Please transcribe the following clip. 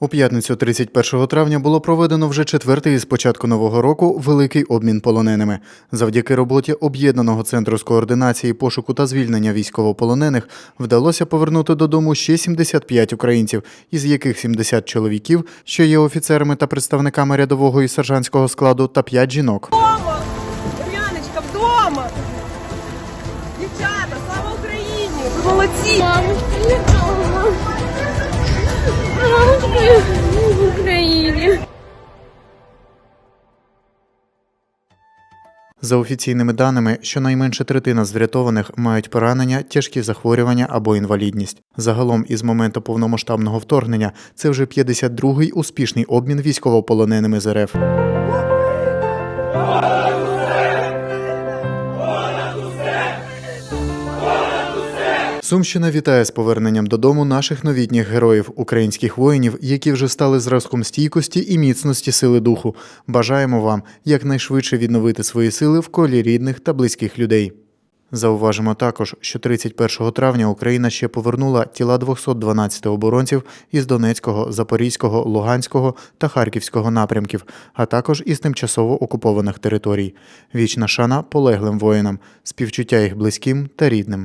У п'ятницю 31 травня було проведено вже четвертий із початку нового року великий обмін полоненими. Завдяки роботі об'єднаного центру з координації пошуку та звільнення військовополонених вдалося повернути додому ще 75 українців, із яких 70 чоловіків, що є офіцерами та представниками рядового і сержантського складу, та 5 жінок. Вдома! Вдома! Дівчата, слава Україні! Ви молодці! За офіційними даними, щонайменше третина з врятованих мають поранення, тяжкі захворювання або інвалідність. Загалом, із моменту повномасштабного вторгнення, це вже 52-й успішний обмін військовополоненими з РФ. Сумщина вітає з поверненням додому наших новітніх героїв, українських воїнів, які вже стали зразком стійкості і міцності сили духу. Бажаємо вам якнайшвидше відновити свої сили в колі рідних та близьких людей. Зауважимо також, що 31 травня Україна ще повернула тіла 212 оборонців із Донецького, Запорізького, Луганського та Харківського напрямків, а також із тимчасово окупованих територій. Вічна шана полеглим воїнам, співчуття їх близьким та рідним.